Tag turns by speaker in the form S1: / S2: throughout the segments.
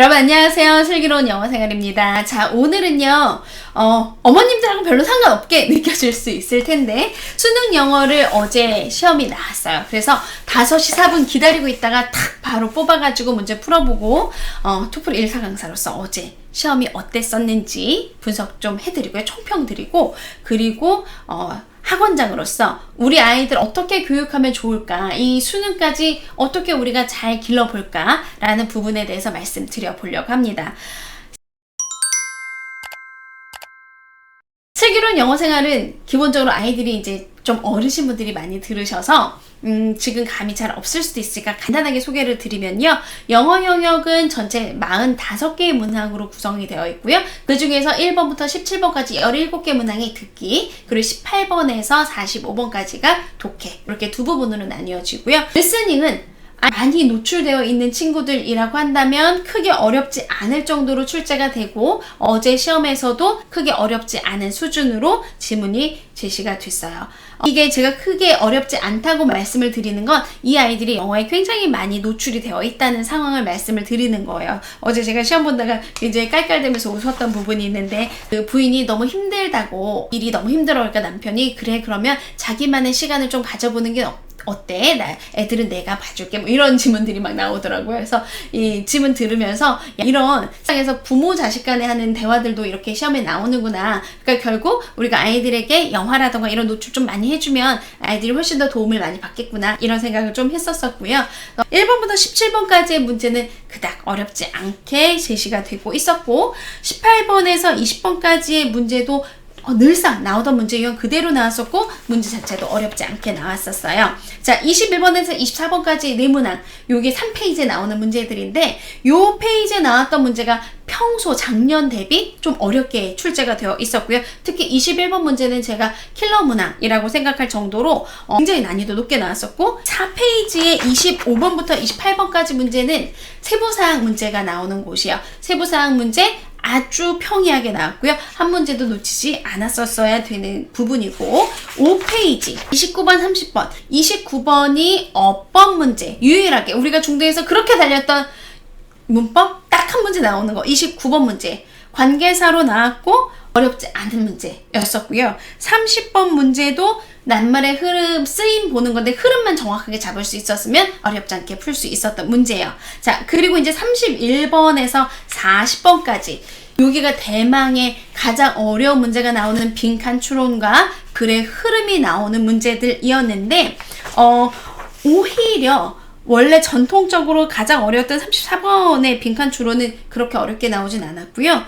S1: 여러분 안녕하세요. 슬기로운 영어생활입니다. 자 오늘은요 어, 어머님들하고 별로 상관없게 느껴질 수 있을 텐데 수능 영어를 어제 시험이 나왔어요. 그래서 5시 4분 기다리고 있다가 탁 바로 뽑아가지고 문제 풀어보고 어, 토플 1사 강사로서 어제 시험이 어땠었는지 분석 좀 해드리고요. 총평 드리고 그리고 어, 학원장으로서 우리 아이들 어떻게 교육하면 좋을까? 이 수능까지 어떻게 우리가 잘 길러볼까? 라는 부분에 대해서 말씀드려 보려고 합니다. 슬기로운 영어 생활은 기본적으로 아이들이 이제 좀 어르신 분들이 많이 들으셔서 음, 지금 감이 잘 없을 수도 있으니까 간단하게 소개를 드리면요. 영어 영역은 전체 45개의 문항으로 구성이 되어 있고요. 그 중에서 1번부터 17번까지 17개 문항이 듣기, 그리고 18번에서 45번까지가 독해. 이렇게 두 부분으로 나뉘어지고요. 리스닝은 많이 노출되어 있는 친구들이라고 한다면 크게 어렵지 않을 정도로 출제가 되고 어제 시험에서도 크게 어렵지 않은 수준으로 지문이 제시가 됐어요. 이게 제가 크게 어렵지 않다고 말씀을 드리는 건 이 아이들이 영어에 굉장히 많이 노출이 되어 있다는 상황을 말씀을 드리는 거예요. 어제 제가 시험 본다가 굉장히 깔깔대면서 웃었던 부분이 있는데 그 부인이 너무 힘들다고 일이 너무 힘들어 그러니까 남편이 그래 그러면 자기만의 시간을 좀 가져보는 게 어때? 나 애들은 내가 봐줄게. 뭐 이런 질문들이 막 나오더라고요. 그래서 이 질문 들으면서 야, 이런 세상에서 부모 자식 간에 하는 대화들도 이렇게 시험에 나오는구나. 그러니까 결국 우리가 아이들에게 영화라던가 이런 노출 좀 많이 해주면 아이들이 훨씬 더 도움을 많이 받겠구나. 이런 생각을 좀 했었었고요. 1번부터 17번까지의 문제는 그닥 어렵지 않게 제시가 되고 있었고 18번에서 20번까지의 문제도 어, 늘상 나오던 문제 유형 그대로 나왔었고 문제 자체도 어렵지 않게 나왔었어요. 자, 21번에서 24번까지 네문항 요게 3페이지에 나오는 문제들인데 요 페이지에 나왔던 문제가 평소 작년 대비 좀 어렵게 출제가 되어 있었고요. 특히 21번 문제는 제가 킬러 문항이라고 생각할 정도로 어, 굉장히 난이도 높게 나왔었고 4페이지에 25번부터 28번까지 문제는 세부사항 문제가 나오는 곳이에요. 세부사항 문제 아주 평이하게 나왔고요. 한 문제도 놓치지 않았었어야 되는 부분이고 5페이지 29번 30번. 29번이 어법 문제. 유일하게 우리가 중대에서 그렇게 달렸던 문법? 딱 한 문제 나오는 거. 29번 문제. 관계사로 나왔고 어렵지 않은 문제였었고요. 30번 문제도 낱말의 흐름, 쓰임 보는 건데 흐름만 정확하게 잡을 수 있었으면 어렵지 않게 풀 수 있었던 문제예요. 자, 그리고 이제 31번에서 40번까지 여기가 대망의 가장 어려운 문제가 나오는 빈칸 추론과 글의 흐름이 나오는 문제들이었는데 어, 오히려 원래 전통적으로 가장 어려웠던 34번의 빈칸 추론은 그렇게 어렵게 나오진 않았고요.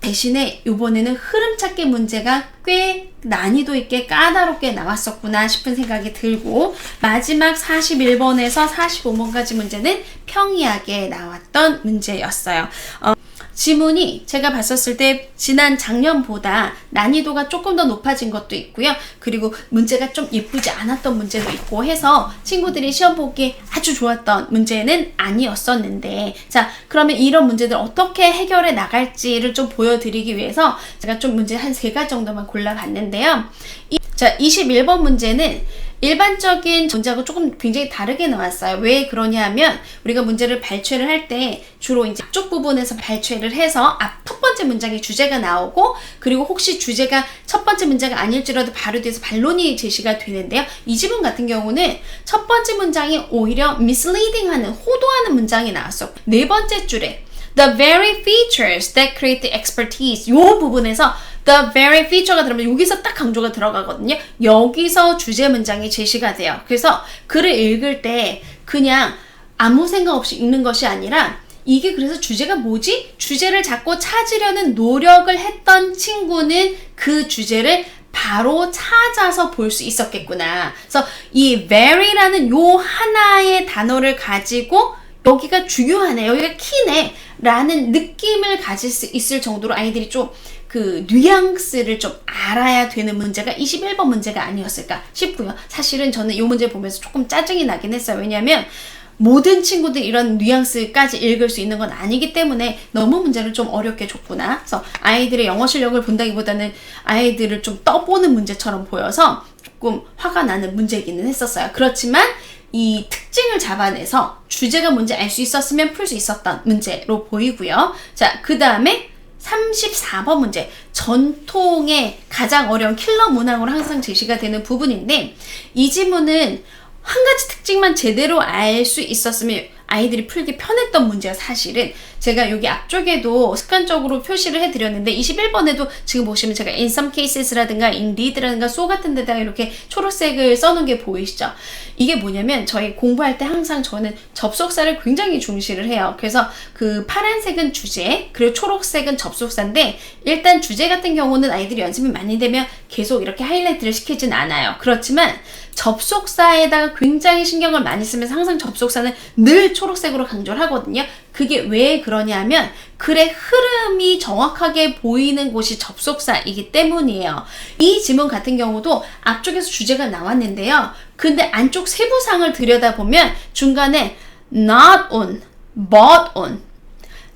S1: 대신에 이번에는 흐름 찾기 문제가 꽤 난이도 있게 까다롭게 나왔었구나 싶은 생각이 들고 마지막 41번에서 45번까지 문제는 평이하게 나왔던 문제였어요. 어, 지문이 제가 봤었을 때 지난 작년보다 난이도가 조금 더 높아진 것도 있고요. 그리고 문제가 좀 예쁘지 않았던 문제도 있고 해서 친구들이 시험 보기 아주 좋았던 문제는 아니었었는데 자 그러면 이런 문제들 어떻게 해결해 나갈지를 좀 보여드리기 위해서 제가 좀 문제 한 세 가지 정도만 골라봤는데요. 이, 자 21번 문제는 일반적인 문제하고 조금 굉장히 다르게 나왔어요. 왜 그러냐 하면 우리가 문제를 발췌를 할 때 주로 이제 앞쪽 부분에서 발췌를 해서 앞 첫 번째 문장의 주제가 나오고 그리고 혹시 주제가 첫 번째 문제가 아닐지라도 바로 뒤에서 반론이 제시가 되는데요. 이 지문 같은 경우는 첫 번째 문장이 오히려 misleading 하는 호도하는 문장이 나왔었고 네 번째 줄에 the very features that create the expertise 요 부분에서 the very feature가 들어오면 여기서 딱 강조가 들어가거든요. 여기서 주제 문장이 제시가 돼요. 그래서 글을 읽을 때 그냥 아무 생각 없이 읽는 것이 아니라 이게 그래서 주제가 뭐지? 주제를 자꾸 찾으려는 노력을 했던 친구는 그 주제를 바로 찾아서 볼 수 있었겠구나. 그래서 이 very라는 요 하나의 단어를 가지고 여기가 중요하네, 여기가 키네, 라는 느낌을 가질 수 있을 정도로 아이들이 좀 그 뉘앙스를 좀 알아야 되는 문제가 21번 문제가 아니었을까 싶고요. 사실은 저는 이 문제 보면서 조금 짜증이 나긴 했어요. 왜냐하면 모든 친구들이 이런 뉘앙스까지 읽을 수 있는 건 아니기 때문에 너무 문제를 좀 어렵게 줬구나. 그래서 아이들의 영어 실력을 본다기보다는 아이들을 좀 떠보는 문제처럼 보여서 조금 화가 나는 문제기는 했었어요. 그렇지만 이 특징을 잡아내서 주제가 뭔지 알 수 있었으면 풀 수 있었던 문제로 보이고요. 자, 그 다음에 34번 문제. 전통의 가장 어려운 킬러 문항으로 항상 제시가 되는 부분인데, 이 지문은 한 가지 특징만 제대로 알 수 있었으면 아이들이 풀기 편했던 문제야, 사실은. 제가 여기 앞쪽에도 습관적으로 표시를 해드렸는데, 21번에도 지금 보시면 제가 in some cases라든가 in read라든가 so 같은 데다가 이렇게 초록색을 써놓은 게 보이시죠? 이게 뭐냐면, 저희 공부할 때 항상 저는 접속사를 굉장히 중시를 해요. 그래서 그 파란색은 주제, 그리고 초록색은 접속사인데, 일단 주제 같은 경우는 아이들이 연습이 많이 되면 계속 이렇게 하이라이트를 시키진 않아요. 그렇지만, 접속사에다가 굉장히 신경을 많이 쓰면서 항상 접속사는 늘 초록색으로 강조를 하거든요. 그게 왜 그러냐면 글의 흐름이 정확하게 보이는 곳이 접속사이기 때문이에요. 이 지문 같은 경우도 앞쪽에서 주제가 나왔는데요. 근데 안쪽 세부상을 들여다보면 중간에 not on, but on,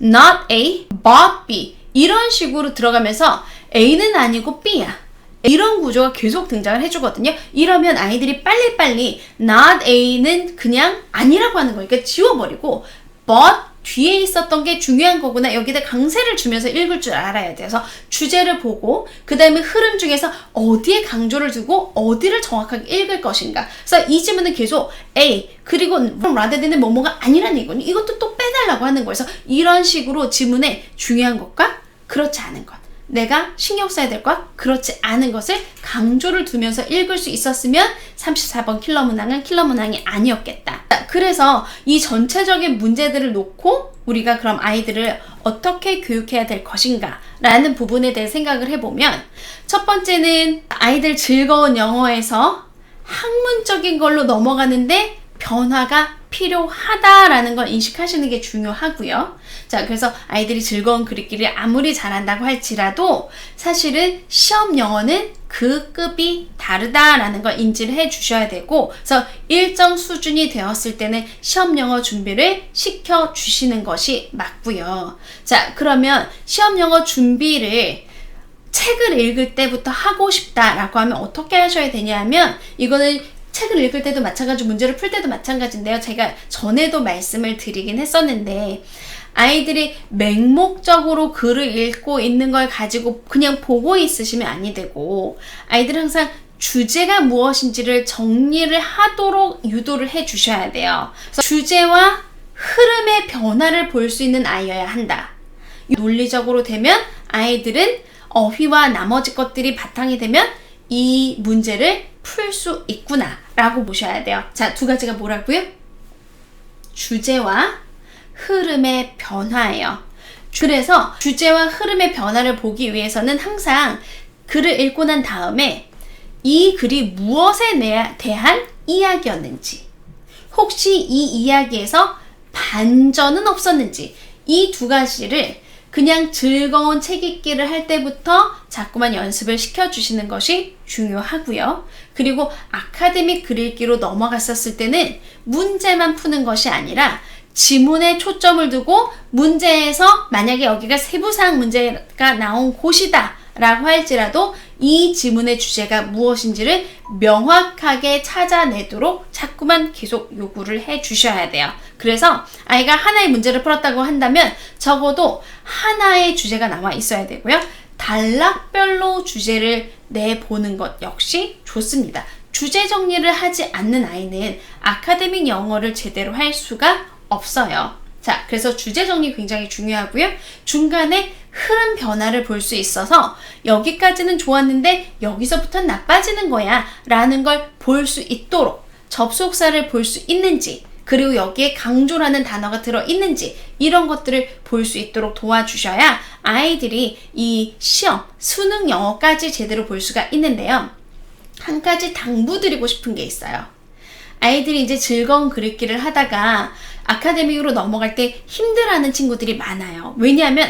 S1: not A, but B 이런 식으로 들어가면서 A는 아니고 B야. 이런 구조가 계속 등장을 해주거든요. 이러면 아이들이 빨리빨리 not A는 그냥 아니라고 하는 거니까 지워버리고 but 뒤에 있었던 게 중요한 거구나. 여기다 강세를 주면서 읽을 줄 알아야 돼서 주제를 보고 그 다음에 흐름 중에서 어디에 강조를 두고 어디를 정확하게 읽을 것인가. 그래서 이 지문은 계속 A 그리고 라데드는 뭐뭐가 아니라는 얘기거든요. 이것도 또 빼달라고 하는 거예요. 그래서 이런 식으로 지문에 중요한 것과 그렇지 않은 것. 내가 신경 써야 될 것, 그렇지 않은 것을 강조를 두면서 읽을 수 있었으면 34번 킬러 문항은 킬러 문항이 아니었겠다. 그래서 이 전체적인 문제들을 놓고 우리가 그럼 아이들을 어떻게 교육해야 될 것인가 라는 부분에 대해 생각을 해보면 첫 번째는 아이들 즐거운 영어에서 학문적인 걸로 넘어가는데 변화가 필요하다라는 걸 인식하시는 게 중요하고요. 자, 그래서 아이들이 즐거운 그리기를 아무리 잘한다고 할지라도 사실은 시험 영어는 그 급이 다르다라는 걸 인지를 해 주셔야 되고, 그래서 일정 수준이 되었을 때는 시험 영어 준비를 시켜 주시는 것이 맞고요. 자, 그러면 시험 영어 준비를 책을 읽을 때부터 하고 싶다라고 하면 어떻게 하셔야 되냐면 이거는 책을 읽을 때도 마찬가지고 문제를 풀 때도 마찬가지인데요. 제가 전에도 말씀을 드리긴 했었는데 아이들이 맹목적으로 글을 읽고 있는 걸 가지고 그냥 보고 있으시면 아니 되고 아이들은 항상 주제가 무엇인지를 정리를 하도록 유도를 해 주셔야 돼요. 주제와 흐름의 변화를 볼 수 있는 아이여야 한다. 논리적으로 되면 아이들은 어휘와 나머지 것들이 바탕이 되면 이 문제를 풀 수 있구나 라고 보셔야 돼요. 자, 두 가지가 뭐라고요? 주제와 흐름의 변화예요. 그래서 주제와 흐름의 변화를 보기 위해서는 항상 글을 읽고 난 다음에 이 글이 무엇에 대한 이야기였는지, 혹시 이 이야기에서 반전은 없었는지, 이 두 가지를 그냥 즐거운 책 읽기를 할 때부터 자꾸만 연습을 시켜주시는 것이 중요하고요. 그리고 아카데믹 글 읽기로 넘어갔었을 때는 문제만 푸는 것이 아니라 지문에 초점을 두고 문제에서 만약에 여기가 세부사항 문제가 나온 곳이다 라고 할지라도 이 지문의 주제가 무엇인지를 명확하게 찾아내도록 자꾸만 계속 요구를 해 주셔야 돼요. 그래서 아이가 하나의 문제를 풀었다고 한다면 적어도 하나의 주제가 나와 있어야 되고요. 단락별로 주제를 내보는 것 역시 좋습니다. 주제 정리를 하지 않는 아이는 아카데믹 영어를 제대로 할 수가 없어요. 자, 그래서 주제 정리 굉장히 중요하고요. 중간에 흐름 변화를 볼 수 있어서 여기까지는 좋았는데 여기서부터 나빠지는 거야 라는 걸 볼 수 있도록 접속사를 볼 수 있는지 그리고 여기에 강조라는 단어가 들어 있는지 이런 것들을 볼 수 있도록 도와주셔야 아이들이 이 시험, 수능 영어까지 제대로 볼 수가 있는데요. 한 가지 당부드리고 싶은 게 있어요. 아이들이 이제 즐거운 그리기를 하다가 아카데믹으로 넘어갈 때 힘들어하는 친구들이 많아요. 왜냐하면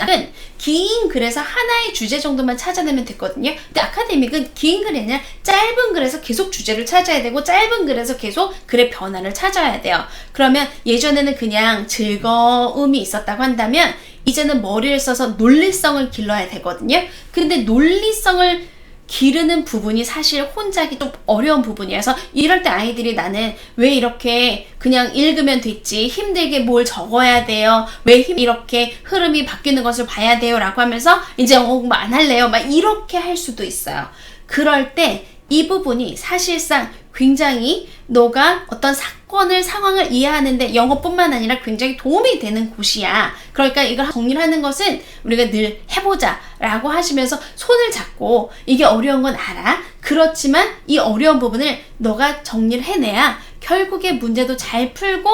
S1: 긴 글에서 하나의 주제 정도만 찾아내면 됐거든요. 근데 아카데믹은 긴 글이 아니라 짧은 글에서 계속 주제를 찾아야 되고 짧은 글에서 계속 글의 변화를 찾아야 돼요. 그러면 예전에는 그냥 즐거움이 있었다고 한다면 이제는 머리를 써서 논리성을 길러야 되거든요. 근데 논리성을 기르는 부분이 사실 혼자기 좀 어려운 부분이어서 이럴 때 아이들이 나는 왜 이렇게 그냥 읽으면 됐지? 힘들게 뭘 적어야 돼요? 왜 힘- 이렇게 흐름이 바뀌는 것을 봐야 돼요? 라고 하면서 이제 영어 공부 안 할래요? 막 이렇게 할 수도 있어요. 그럴 때이 부분이 사실상 굉장히 너가 어떤 사건을 상황을 이해하는데 영어뿐만 아니라 굉장히 도움이 되는 곳이야. 그러니까 이걸 정리를 하는 것은 우리가 늘 해보자 라고 하시면서 손을 잡고 이게 어려운 건 알아. 그렇지만 이 어려운 부분을 너가 정리를 해내야 결국에 문제도 잘 풀고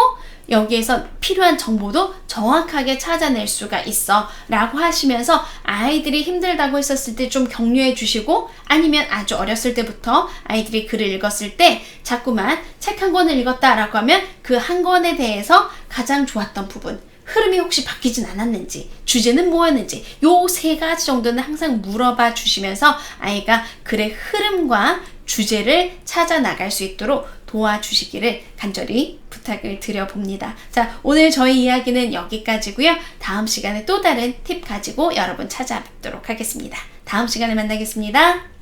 S1: 여기에서 필요한 정보도 정확하게 찾아낼 수가 있어 라고 하시면서 아이들이 힘들다고 했었을 때 좀 격려해 주시고 아니면 아주 어렸을 때부터 아이들이 글을 읽었을 때 자꾸만 책 한 권을 읽었다 라고 하면 그 한 권에 대해서 가장 좋았던 부분 흐름이 혹시 바뀌진 않았는지, 주제는 뭐였는지, 요 세 가지 정도는 항상 물어봐 주시면서 아이가 글의 흐름과 주제를 찾아 나갈 수 있도록 도와주시기를 간절히 부탁을 드려봅니다. 자, 오늘 저희 이야기는 여기까지고요. 다음 시간에 또 다른 팁 가지고 여러분 찾아뵙도록 하겠습니다. 다음 시간에 만나겠습니다.